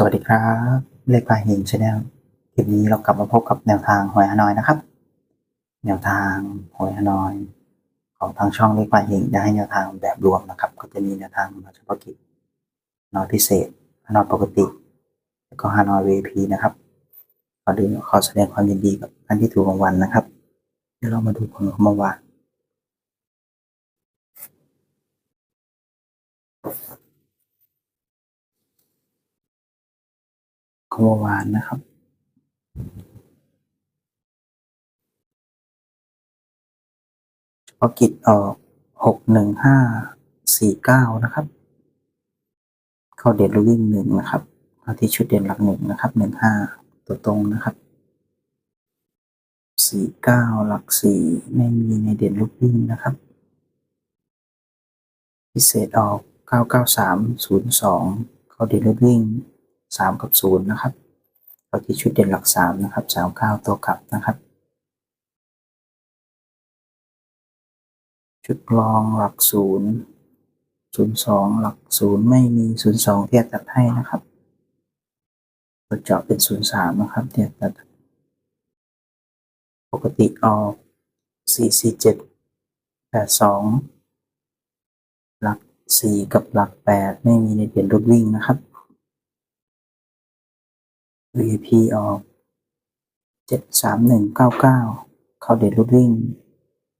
สวัสดีครับเลขปลายหินชาแนลคลิปนี้เรากลับมาพบกับแนวทางหวยฮานอยนะครับ แนวทางหวยฮานอย ของทางช่องเลขปลายหินได้ให้แนวทางแบบรวมนะครับ ก็จะมีแนวทางมาเฉพาะกิจนอยพิเศษฮานอยปกติ แล้วก็ฮานอย VIP นะครับ ขอดูขอแสดงความยินดีกับท่านที่ถูกรางวัลนะครับ เดี๋ยวเรามาดูผลของเมื่อวาน ของเมื่อวานนะครับ เฉพาะกิจออกหกหนึ่งห้าสี่เก้านะครับ เข้าเด่นลูกวิ่งหนึ่งนะครับเข้าที่ชุดเด่นหลักหนึ่งนะครับหนึ่งห้าตัวตรงนะครับสี่เก้าหลักสี่ไม่มีในเด่นลูกวิ่งนะครับ พิเศษออกเก้าเก้าสามศูนย์สองเข้าเด่นลูกวิ่ง สามกับศูนย์นะครับเข้าที่ชุดเด่นหลักสามนะครับสามเก้าตัวกลับนะครับ ชุดรองหลักศูนย์ศูนย์สองหลักศูนย์ไม่มีศูนย์สองเทียบตัดให้นะครับตัวเจาะเป็นศูนย์สามนะครับเทียบตัดปกติออกสี่สี่เจ็ดแปดสองหลักสี่กับหลักแปดไม่มีในเปลี่ยนรถวิ่งนะครับ VIP ออกเจ็ดสามหนึ่งเก้าเก้าเข้าเด่นรถวิ่ง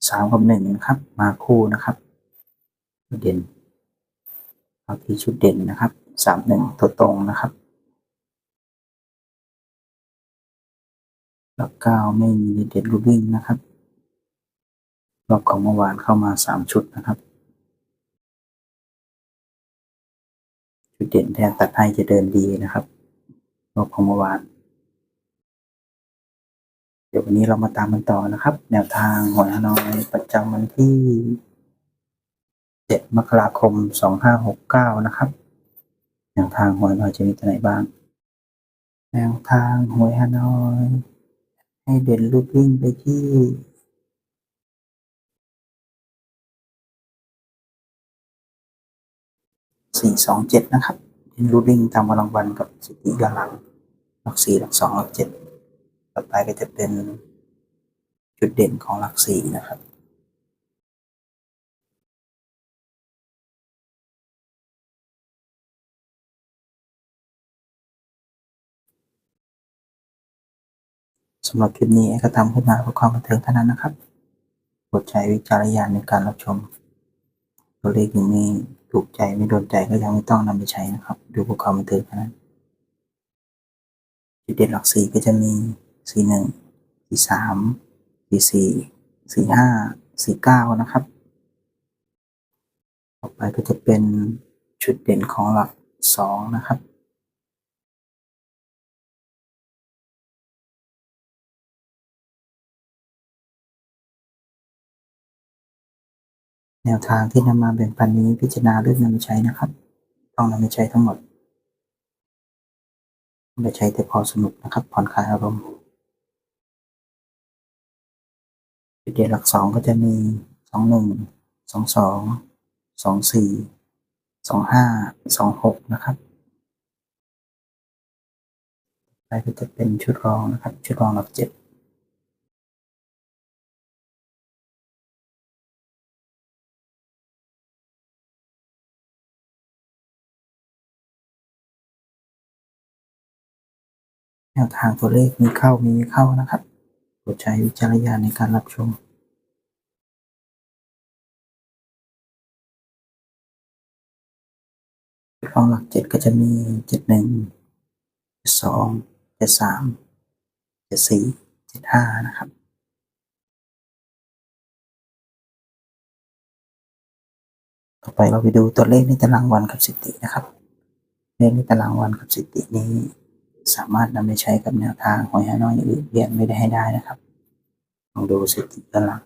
สามกับหนึ่งนะครับ มาคู่นะครับเด่นเอาที่ชุดเด่นนะครับสามหนึ่งตัวตรงนะครับหลักเก้าไม่มีเด่นรูวิ่งนะครับรอบของเมื่อวานเข้ามาสามชุดนะครับชุดเด่นแทนตัดให้จะเดินดีนะครับ บของเมื่อวาน เดี๋ยววันนี้เรามาตามกันต่อนะครับ แนวทางหวยฮานอยประจำวันที่ 7 มกราคม 2569 นะครับ แนวทางหวยฮานอยจะมีตัวไหนบ้าง แนวทางหวยฮานอย ให้เด่นลูกวิ่งไปที่สี่สองเจ็ดนะครับ เด่นลูกวิ่งตามกำลังวันกับสติย้อนหลังหลักสี่หลักสองหลักเจ็ดต่อไปก็จะเป็นจุดเด่นของหลักสี่นะครับสำหรับคลิปนี้ก็ทำขึ้นมาเพื่อความบันเทิงเท่านั้นนะครับ โปรดใช้วิจารณญาณในการรับชม ตัวเลขอย่างนี้ถูกใจไม่โดนใจก็ยังไม่ต้องนำไปใช้นะครับ ดูพวกเขามบันเทิงเท่านั้นจุดเด่นหลักสี่ก็จะมีสี่หนึ่งสี่สามสี่สี่สี่ห้าสี่เก้านะครับ ต่อไปก็จะเป็นชุดเด่นของหลักสองนะครับ แนวทางที่นำมาแบ่งปันนี้พิจารณาเลือกนำไปใช้นะครับ ต้องนำไปใช้ทั้งหมดไปใช้แต่พอสนุกนะครับ ผ่อนคลายอารมณ์จุดเด่นหลักสองก็จะมีสองหนึ่งสองสองสองสี่สองห้าสองหกนะครับไปก็จะเป็นชุดรองนะครับ ชุดรองหลักเจ็ด แนวทางตัวเลขมีเข้ามีไม่เข้านะครับโปรดใช้วิจารณญาณในการรับชมรองหลักเจ็ดก็จะมีเจ็ดหนึ่งเจ็ดสองเจ็ดสามเจ็ดสี่เจ็ดห้านะครับต่อไปเราไปดูตัวเลขในตารางวันกับสิตินะครับ เลขในตารางวันกับสิตินี้ สามารถนำไปใช้กับแนวทางหวยฮานอยอย่างอื่นเรียนไม่ได้ให้ได้นะครับลองดูสถิติตาราง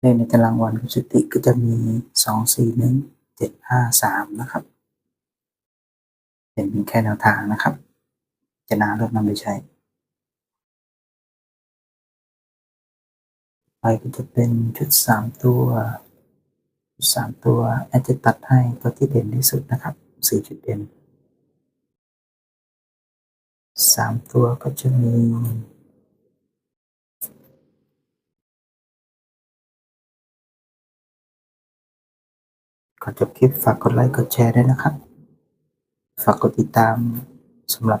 เลขในตารางวันกับสถิติก็จะมีสองสี่หนึ่งเจ็ดห้าสามนะครับ เป็นเพียงแค่แนวทางนะครับ จะนาเลือกนำไปใช้ไปก็จะเป็นชุดสามตัว สามตัวอาจจะตัดให้ตัวที่เด่นที่สุดนะครับสี่จุดเด่นสามตัวก็จะมีก่อนจบคลิปฝากกดไลค์กดแชร์ด้วยนะครับ ฝากกดติดตามสำหรับ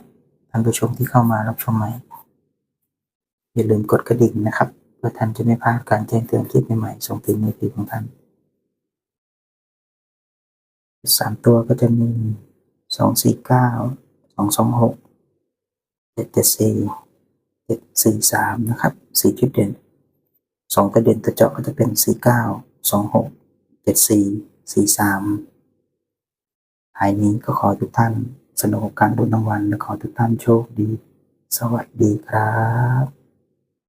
ท่านผู้ชมที่เข้ามารับชมใหม่ อย่าลืมกดกระดิ่งนะครับ เพื่อท่านจะไม่พลาดการแจ้งเตือนคลิปใหม่ๆส่งถึงมือถือของท่าน สามตัวก็จะมีสองสี่เก้าสองสองหกเจ็ดเจ็ดสี่เจ็ดสี่สามนะครับสี่จุดเด่นสองตัวเด่นตัวเจาะก็จะเป็นสี่เก้าสองหกเจ็ดสี่สี่สามท้ายนี้ก็ขอทุกท่านสนุกกับการลุ้นรางวัลและขอทุกท่านโชคดี สวัสดีครับ